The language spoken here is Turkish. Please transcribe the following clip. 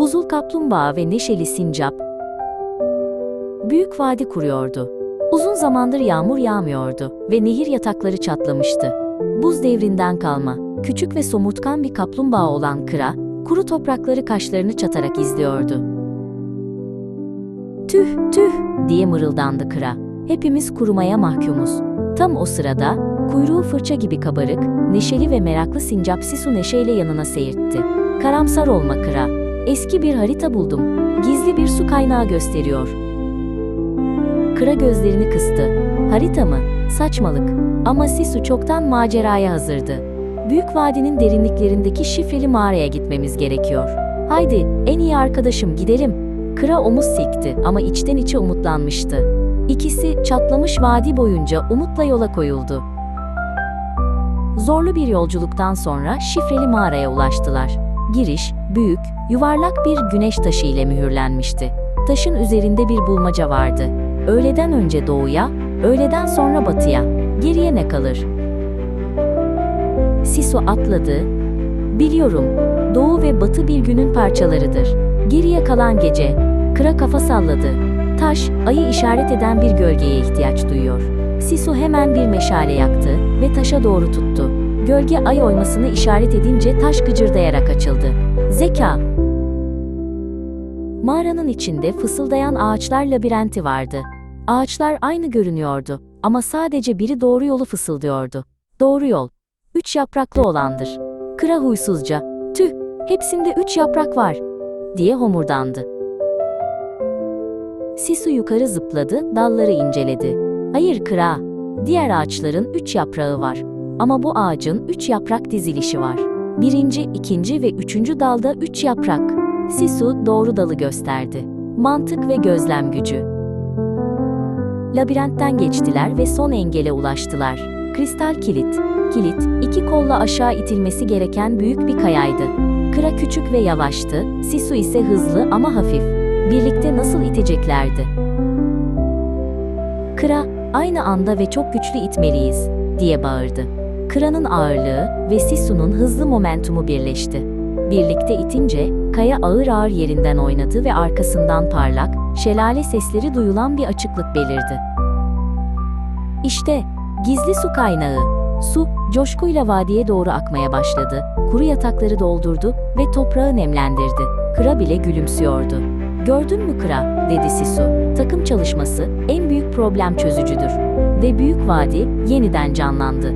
Buzul kaplumbağa ve neşeli sincap büyük vadi kuruyordu. Uzun zamandır yağmur yağmıyordu ve nehir yatakları çatlamıştı. Buz devrinden kalma, küçük ve somurtkan bir kaplumbağa olan Kıra, kuru toprakları kaşlarını çatarak izliyordu. Tüh, tüh diye mırıldandı Kıra. Hepimiz kurumaya mahkumuz. Tam o sırada, kuyruğu fırça gibi kabarık, neşeli ve meraklı sincap Sisu neşeyle yanına seyirtti. Karamsar olma Kıra. Eski bir harita buldum. Gizli bir su kaynağı gösteriyor. Kıra gözlerini kıstı. Harita mı? Saçmalık. Ama Sisu çoktan maceraya hazırdı. Büyük vadinin derinliklerindeki şifreli mağaraya gitmemiz gerekiyor. Haydi, en iyi arkadaşım gidelim. Kıra omuz silkti ama içten içe umutlanmıştı. İkisi çatlamış vadi boyunca umutla yola koyuldu. Zorlu bir yolculuktan sonra şifreli mağaraya ulaştılar. Giriş, büyük, yuvarlak bir güneş taşı ile mühürlenmişti. Taşın üzerinde bir bulmaca vardı. Öğleden önce doğuya, öğleden sonra batıya. Geriye ne kalır? Sisu atladı. Biliyorum, doğu ve batı bir günün parçalarıdır. Geriye kalan gece, kıra kafa salladı. Taş, ayı işaret eden bir gölgeye ihtiyaç duyuyor. Sisu hemen bir meşale yaktı ve taşa doğru tuttu. Gölge ay oymasını işaret edince taş gıcırdayarak açıldı. Zeka! Mağaranın içinde fısıldayan ağaçlar labirenti vardı. Ağaçlar aynı görünüyordu ama sadece biri doğru yolu fısıldıyordu. Doğru yol. Üç yapraklı olandır. Kıra huysuzca, tüh, hepsinde üç yaprak var, diye homurdandı. Sisu yukarı zıpladı, dalları inceledi. Hayır kıra, diğer ağaçların üç yaprağı var. Ama bu ağacın üç yaprak dizilişi var. Birinci, ikinci ve üçüncü dalda üç yaprak. Sisu doğru dalı gösterdi. Mantık ve gözlem gücü. Labirentten geçtiler ve son engele ulaştılar. Kristal kilit. Kilit, iki kolla aşağı itilmesi gereken büyük bir kayaydı. Kıra küçük ve yavaştı, Sisu ise hızlı ama hafif. Birlikte nasıl iteceklerdi? Kıra, aynı anda ve çok güçlü itmeliyiz, diye bağırdı. Kıra'nın ağırlığı ve Sisu'nun hızlı momentumu birleşti. Birlikte itince, kaya ağır ağır yerinden oynadı ve arkasından parlak, şelale sesleri duyulan bir açıklık belirdi. İşte, gizli su kaynağı. Su, coşkuyla vadiye doğru akmaya başladı, kuru yatakları doldurdu ve toprağı nemlendirdi. Kıra bile gülümsüyordu. Gördün mü Kıra, dedi Sisu. Takım çalışması en büyük problem çözücüdür. Ve büyük vadi yeniden canlandı.